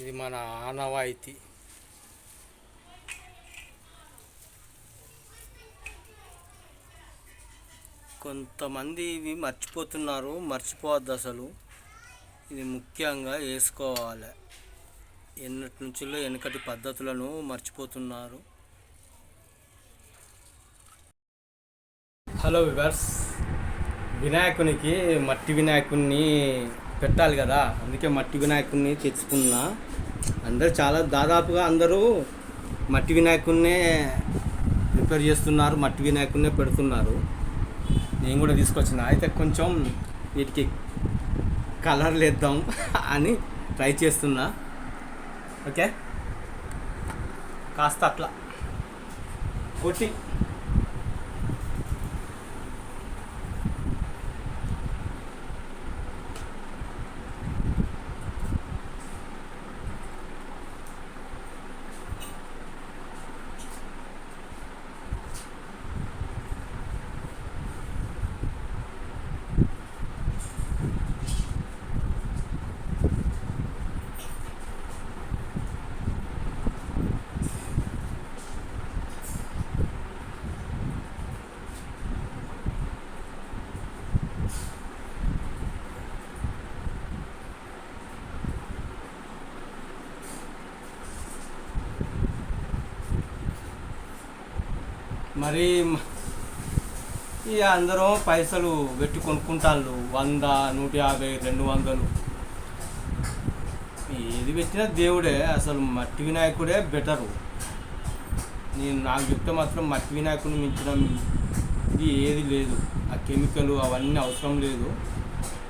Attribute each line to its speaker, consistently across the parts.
Speaker 1: ఇది మన ఆనవాయితీ. కొంతమంది ఇవి మర్చిపోతున్నారు మర్చిపోవద్దు అసలు. ఇది ముఖ్యంగా వేసుకోవాలి. ఎన్నటి నుంచిలో వెనకటి పద్ధతులను మర్చిపోతున్నారు. హలో వివర్స్ వినాయకునికి మట్టి వినాయకుడిని పెట్టాలి కదా. అందుకే మట్టి వినాయకుడిని తెచ్చుకున్నా. అందరు చాలా దాదాపుగా అందరూ మట్టి వినాయకుడినే ప్రిపేర్ చేస్తున్నారు మట్టి వినాయకుడినే పెడుతున్నారు. నేను కూడా తీసుకొచ్చిన. అయితే కొంచెం వీటికి కలర్ లేద్దాం అని ట్రై చేస్తున్నా. ఓకే? కాస్త అట్లా. కొట్టి మరి ఇక అందరం పైసలు పెట్టి కొనుక్కుంటాళ్ళు. వంద నూట యాభై రెండు వందలు. ఏది పెట్టినా దేవుడే. అసలు మట్టి వినాయకుడే బెటరు. నేను నాకు చెప్తే మాత్రం మట్టి వినాయకుడిని మించిన ఇది ఏది లేదు. ఆ కెమికల్ అవన్నీ అవసరం లేదు.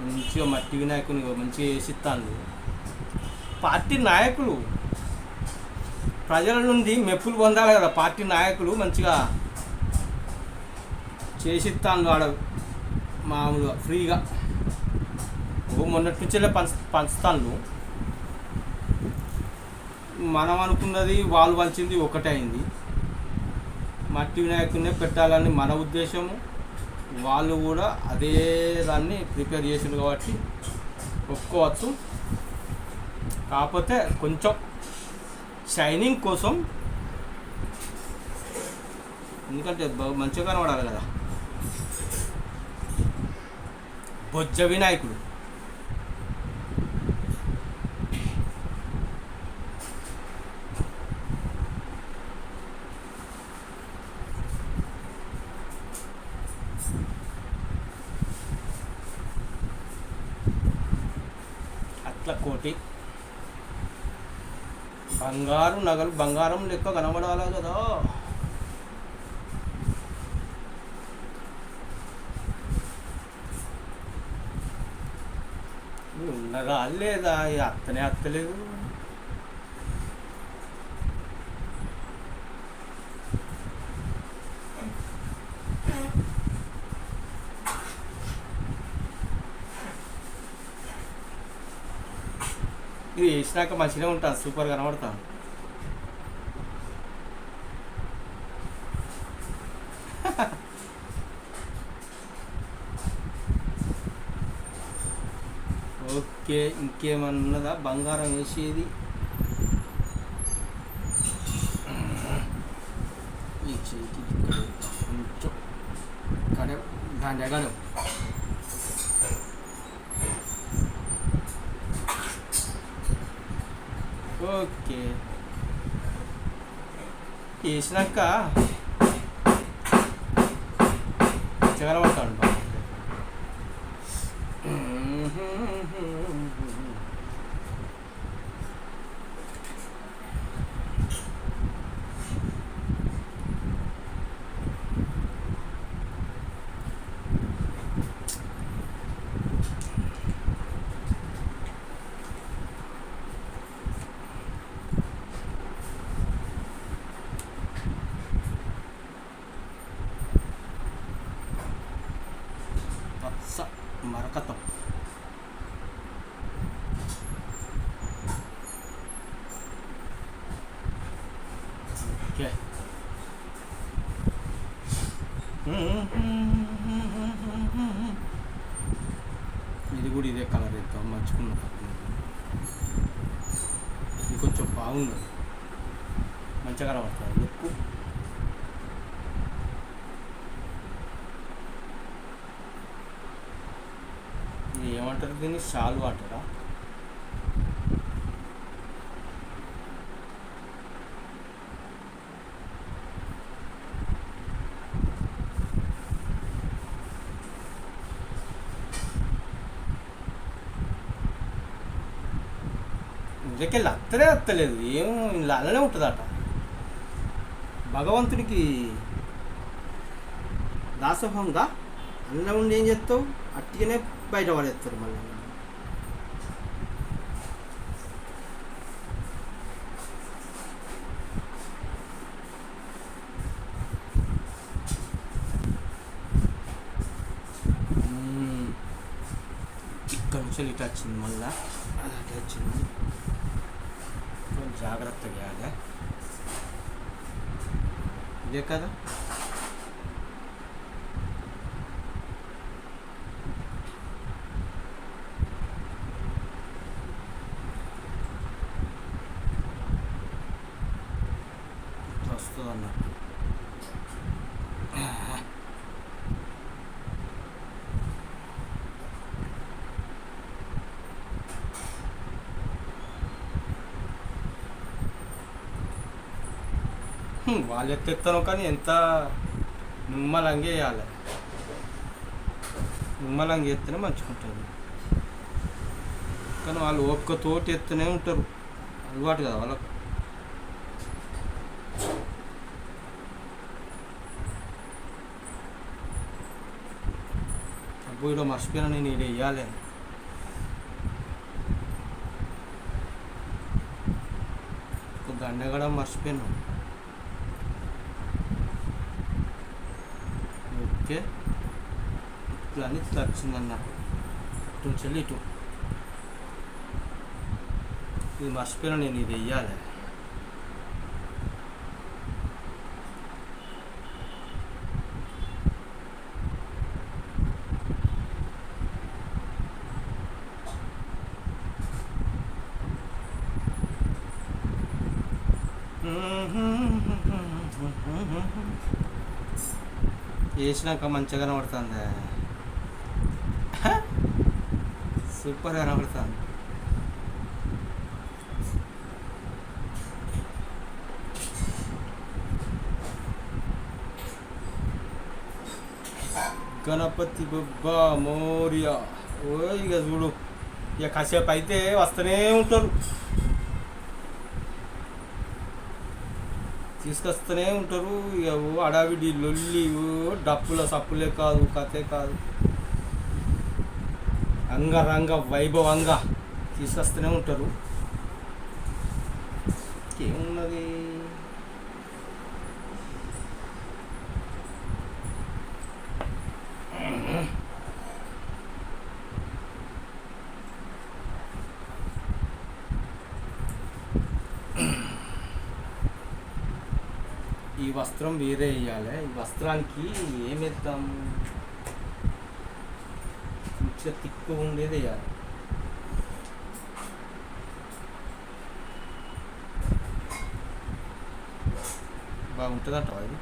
Speaker 1: మంచిగా మట్టి వినాయకుని మంచిగా వేసిస్తాను పార్టీ నాయకులు. ప్రజల నుండి మెప్పులు పొందాలి కదా. పార్టీ నాయకులు మంచిగా చేసిస్తాను ఆడ మామూలుగా ఫ్రీగా. మొన్నటి నుంచెల్లే పంచ పంచుతాను మనం అనుకున్నది వాళ్ళు పంచింది ఒకటే అయింది. మట్టి వినాయకుడినే పెట్టాలని మన ఉద్దేశము. వాళ్ళు కూడా అదే దాన్ని ప్రిపేర్ చేసిండు కాబట్టి ఒప్పుకోవచ్చు కాకపోతే కొంచెం షైనింగ్ కోసం ఎందుకంటే మంచిగా కనబడాలి కదా. బొజ్జ వినాయకుడు అట్ల కోటి బంగారు నగలు బంగారం లెక్క కనబడాలి కదా ఉన్నదా? లేదా? ఈ అత్తనే అత్తలేదు. ఇది వేసినాక మంచిగా ఉంటాను సూపర్ కనబడతాను ఇంకేమన్నా ఉన్నదా? బంగారం వేసేది. ఈ చేతికి కొంచెం దాని ఎగడం ఓకే. వేసినాక చెగలబడతాడు బాగా పచ్చ మరకతం ఓకే ఇది కూడా ఇదే కలర్ ఇద్దాం మంచుకున్న కొంచెం బాగున్నది మంచిగా కనబడుతుంది లుక్ ఇది ఏమంటారు దీన్ని? షాలు అంటారా ఇందుకెళ్ళి అత్తలే అత్తలేదు. ఏం ఇలా అలానే ఉంటుందట. భగవంతుడికి దాసోహంగా అందులో ఉండి ఏం చేస్తావు? అట్టిగానే బయట పడేస్తారు మళ్ళీ. ఇక్కడ నుంచి ఇటు వచ్చింది మళ్ళా. అది అటు వచ్చింది. కొంచెం జాగ్రత్తగా చేయాలి ఇదే కదా ఇట్లా వస్తుంది అన్నట్టు హ్మ్, వాళ్ళు ఎత్తెత్తాను కానీ ఎంత నిమ్మలంగా వేయాలి. నిమ్మలంగా ఎత్తేనే మంచిగా ఉంటుంది కానీ వాళ్ళు ఒక్కతోటి ఎత్తనే ఉంటారు. అలవాటు కదా వాళ్ళకు. అబ్బో ఇలా మర్చిపోయినా నేను ఇది వేయాలి. దండగడం దండ మర్చిపోయాను. ఓకే. ఇట్లా అన్ని ఇట్లా వచ్చిందన్న ఇటు నుంచి వెళ్ళి ఇటు. ఇది మర్చిపోయినా నేను ఇది వెయ్యాలి. వేసినాక మంచిగా కనబడుతుంది. సూపర్ కనబడుతుంది. గణపతి బొబ్బా మోరియా. ఓ ఇక చూడు. ఇక కాసేపు అయితే వస్తూనే ఉంటారు. తీసుకొస్తూనే ఉంటారు. ఇక అడావిడి లొల్లి డప్పుల సప్పులే కాదు కథే కాదు. అంగరంగ వైభవంగా తీసుకొస్తూనే ఉంటారు. ఈ వస్త్రం వేరే వేయాలి ఈ వస్త్రానికి ఏం వేద్దాం మంచిగా తిక్కు ఉండేది వేయాలి బాగుంటుందంట అది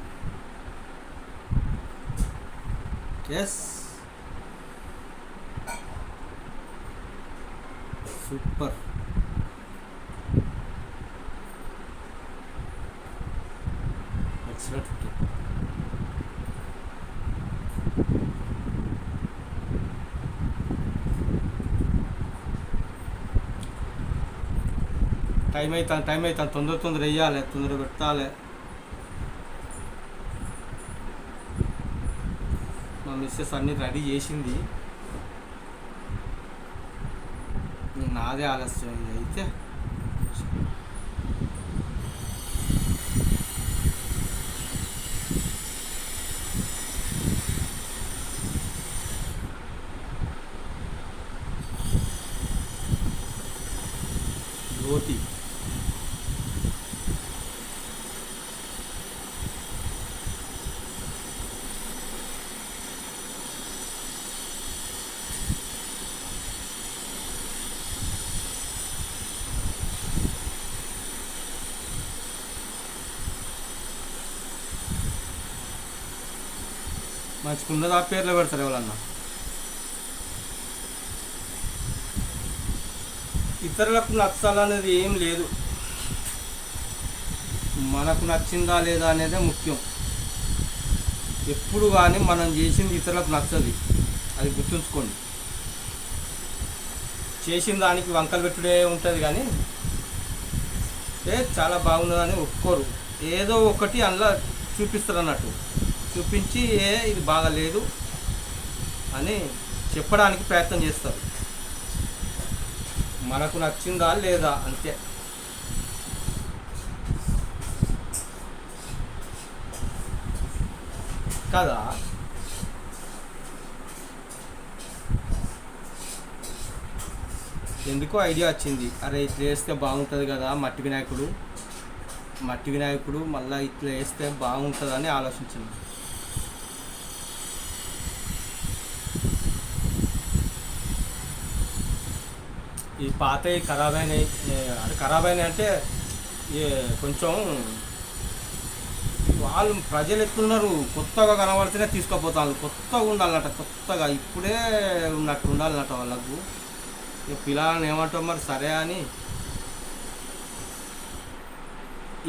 Speaker 1: yes super ఎక్సలెంట్ టైం అవుతాను టైం అవుతాను తొందర తొందర వేయాలి తొందర పెట్టాలి మా మిస్సెస్ అన్ని రెడీ చేసింది నాదే ఆలస్యం धोती మంచి కుండ ఆ పేర్లు పెడతారు ఎవరన్నా ఇతరులకు నచ్చాలనేది ఏం లేదు. మనకు నచ్చిందా లేదా అనేదే ముఖ్యం. ఎప్పుడు కానీ మనం చేసింది ఇతరులకు నచ్చది. అది గుర్తుంచుకోండి. చేసిన దానికి వంకలు పెట్టుడే ఉంటుంది కానీ ఏ చాలా బాగున్నదని ఒప్పుకోరు. ఏదో ఒకటి అందులో చూపిస్తారు అన్నట్టు చూపించి ఏ ఇది బాగాలేదు అని చెప్పడానికి ప్రయత్నం చేస్తారు. మనకు నచ్చిందా లేదా అంతే. కదా? ఎందుకో ఐడియా వచ్చింది. అరే ఇట్లా వేస్తే బాగుంటుంది కదా మట్టి వినాయకుడు. మట్టి వినాయకుడు మళ్ళీ ఇట్లా వేస్తే బాగుంటుందని ఆలోచించింది. ఈ పాతవి ఖరాబ్ అయినాయి అది ఖరాబ్ అయినాయి అంటే కొంచెం వాళ్ళు ప్రజలు ఎత్తున్నారు కొత్తగా కనబడితేనే తీసుకుపోతాను కొత్తగా ఉండాలన్నట కొత్తగా ఇప్పుడే ఉన్నట్టు ఉండాలన్నట వాళ్ళకు. పిల్లలని ఏమంటాం మరి సరే అని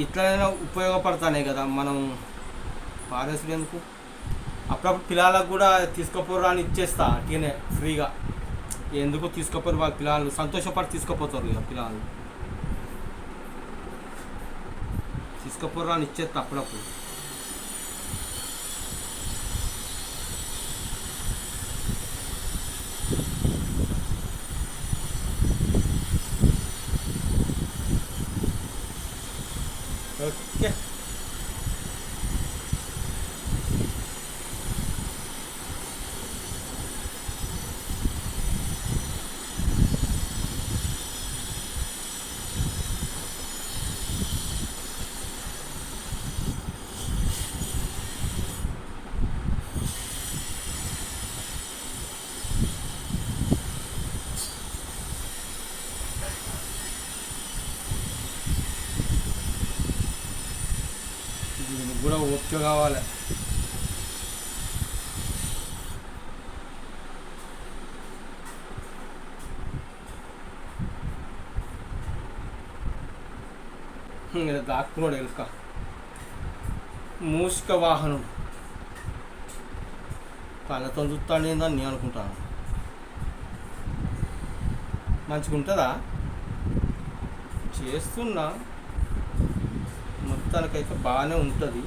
Speaker 1: ఇట్లనైనా ఉపయోగపడతానే కదా మనం పారేసుడు ఎందుకు? అప్పుడప్పుడు పిల్లలకు కూడా తీసుకుపోరా అని ఇచ్చేస్తా అట్లనే ఫ్రీగా. ఎందుకు తీసుకోపోరు వాళ్ళ పిల్లలు సంతోషపడి తీసుకోపోతారు ఇక పిల్లలు తీసుకుపోరు అని ఇచ్చేది అప్పుడప్పుడు ఓకే దీనికి కూడా కావాలి దాక్కున్నాడు మూసిక వాహనం కళ్ళతో చూస్తాడు నేను అనుకుంటాను మంచిగా ఉంటుందా చేస్తున్నా మొత్తానికైతే బాగానే ఉంటుంది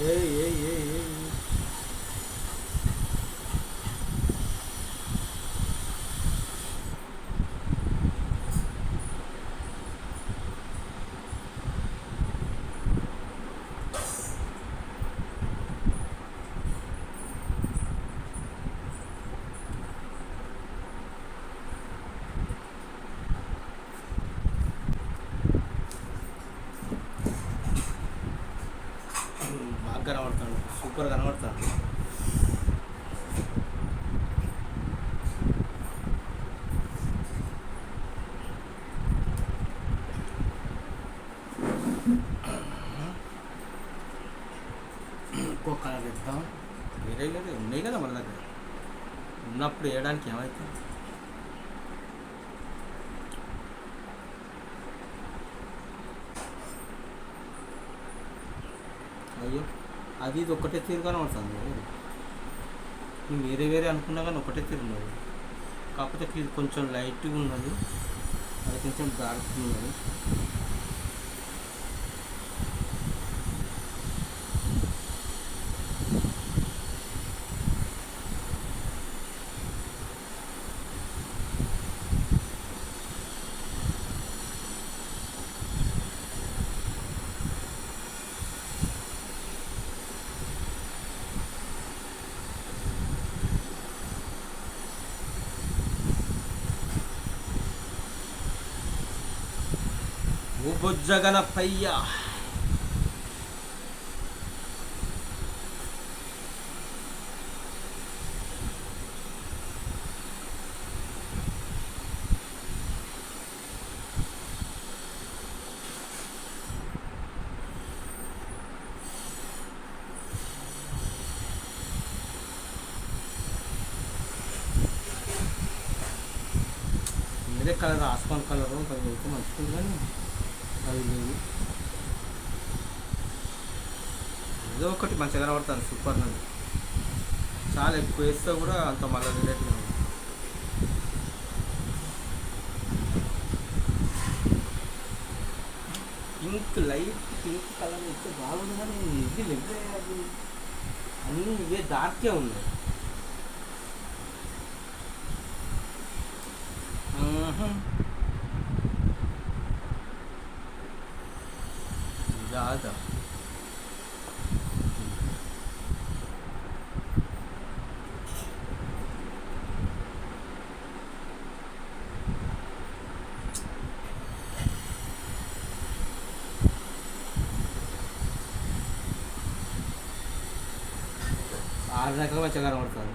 Speaker 1: ఏ ఏ ఏ ఏ ఏ. బాగా కనబడతాడు సూపర్ కనబడతాడు ఇంకో కలర్ ఇద్దాం వేరే వేరే ఉన్నాయి కదా మన దగ్గర ఉన్నప్పుడు వేయడానికి ఏమవుతుంది అయ్యో అది ఇది ఒకటే తీరుగానే ఉంటుంది నువ్వు వేరే వేరే అనుకున్నా కానీ ఒకటే తీరు ఉన్నది కాకపోతే ఇది కొంచెం లైట్గా ఉన్నది అది కొంచెం డార్క్ ఉన్నది. బొజ్జగనపయ్య వేరే కలర్ ఆస్మాన్ కలర్ కొంచెం ఎక్కువ మంచిది కానీ అది లేదు. ఏదో ఒకటి మంచిగా కనబడుతుంది సూపర్ నుండి చాలా ఎక్కువ వేస్తే కూడా అంత మళ్ళీ రిలేట్గా పింక్ లైట్ పింక్ కలర్ అయితే బాగుంది కానీ ఇది లేవే అది. అన్నీ ఇవే డార్కే ఉన్నాయి. కాదా ఆరు రకాల మంచిగా కనబడుతుంది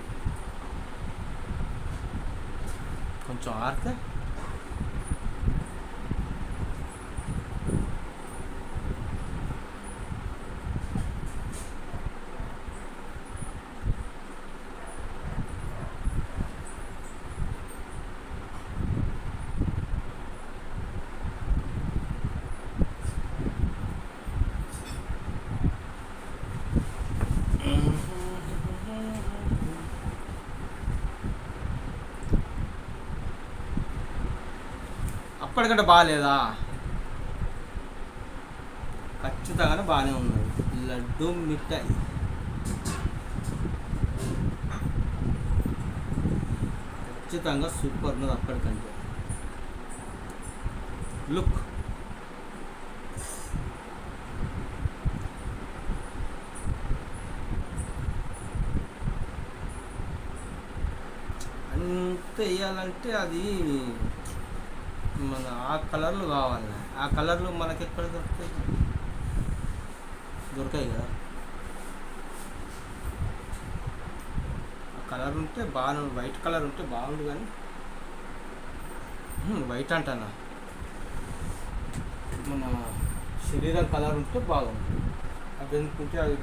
Speaker 1: కొంచెం ఆరితే అప్పటికంటే బాగాలేదా ఖచ్చితంగానే బాగానే ఉన్నది. లడ్డు మిఠాయి. ఖచ్చితంగా సూపర్ ఉన్నది అప్పటికంటే. లుక్. అంత వేయాలంటే అది మన ఆ కలర్లు కావాలి. ఆ కలర్లు మనకి ఎక్కడ దొరుకుతాయి? దొరకాయి కదా? ఆ కలర్ ఉంటే బాగా వైట్ కలర్ ఉంటే బాగుండు కానీ. వైట్ అంటానా? మన శరీరం కలర్ ఉంటే బాగుంది అది ఎందుకుంటే అది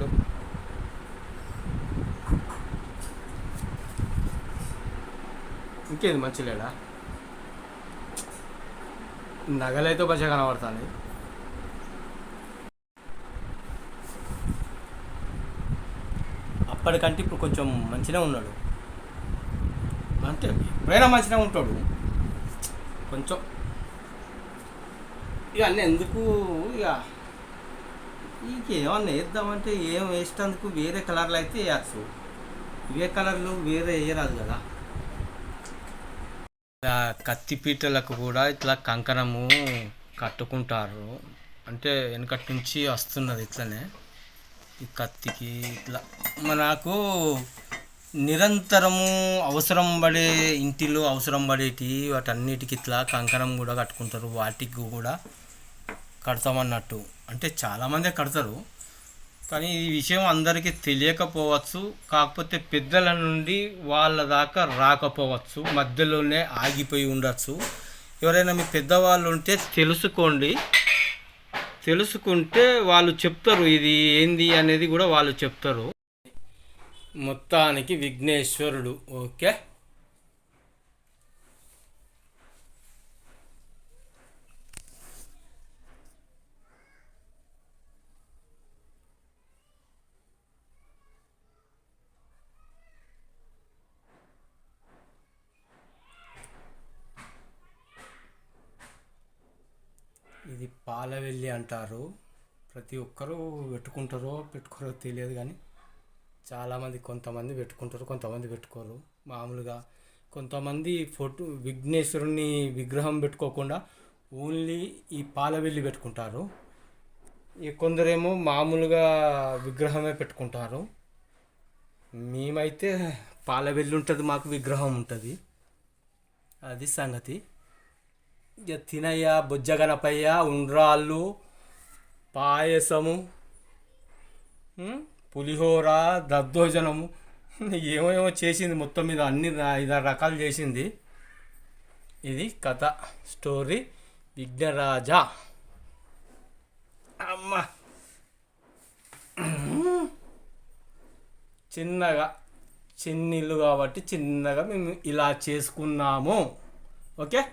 Speaker 1: ఇంకేది మంచి లేడా నగలైతే మంచిగా కనబడుతుంది. అప్పటికంటే ఇప్పుడు కొంచెం మంచిగా ఉన్నాడు. అంటే ఎప్పుడైనా మంచిగా ఉంటాడు. కొంచెం. ఇక అన్నీ ఎందుకు? ఇక ఇంకేమన్నా వేద్దామంటే ఏం వేసేటందుకు వేరే కలర్లు అయితే వేయచ్చు. ఇవే కలర్లు వేరే వేయరాదు కదా. కత్తి పీటలకు కూడా ఇట్లా కంకణము కట్టుకుంటారు. అంటే వెనకటి నుంచి వస్తున్నది ఇట్లనే. ఈ కత్తికి ఇట్లా. మనకు నిరంతరము అవసరం పడే ఇంటిలో అవసరం పడేటి వాటన్నిటికి ఇట్లా కంకణం కూడా కట్టుకుంటారు. వాటికి కూడా కడతామన్నట్టు. అంటే చాలామందే కడతారు. కానీ ఈ విషయం అందరికీ తెలియకపోవచ్చు కాకపోతే పెద్దల నుండి వాళ్ళ దాకా రాకపోవచ్చు మధ్యలోనే ఆగిపోయి ఉండొచ్చు. ఎవరైనా మీ పెద్దవాళ్ళు ఉంటే తెలుసుకోండి. తెలుసుకుంటే వాళ్ళు చెప్తారు ఇది ఏంది అనేది కూడా వాళ్ళు చెప్తారు. మొత్తానికి విఘ్నేశ్వరుడు ఓకే? పాలవెల్లి అంటారు. ప్రతి ఒక్కరూ పెట్టుకుంటారో పెట్టుకోరో తెలియదు కానీ చాలామంది కొంతమంది పెట్టుకుంటారు కొంతమంది పెట్టుకోరు. మామూలుగా కొంతమంది ఫోటో విఘ్నేశ్వరుని విగ్రహం పెట్టుకోకుండా ఓన్లీ ఈ పాలవెల్లి పెట్టుకుంటారు. ఈ కొందరేమో మామూలుగా విగ్రహమే పెట్టుకుంటారు. మేమైతే పాలవెల్లి ఉంటుంది మాకు విగ్రహం ఉంటుంది. అది సంగతి. ఇక తినయ్య బొజ్జగనపయ్య ఉండ్రాళ్ళు పాయసము పులిహోర దద్దోజనము ఏమేమో చేసింది మొత్తం మీద అన్ని ఐదు ఐదారు రకాలు చేసింది. ఇది కథ స్టోరీ విఘ్నరాజా. అమ్మ. చిన్నగా చిన్నిల్లు కాబట్టి చిన్నగా మేము ఇలా చేసుకున్నాము. ఓకే?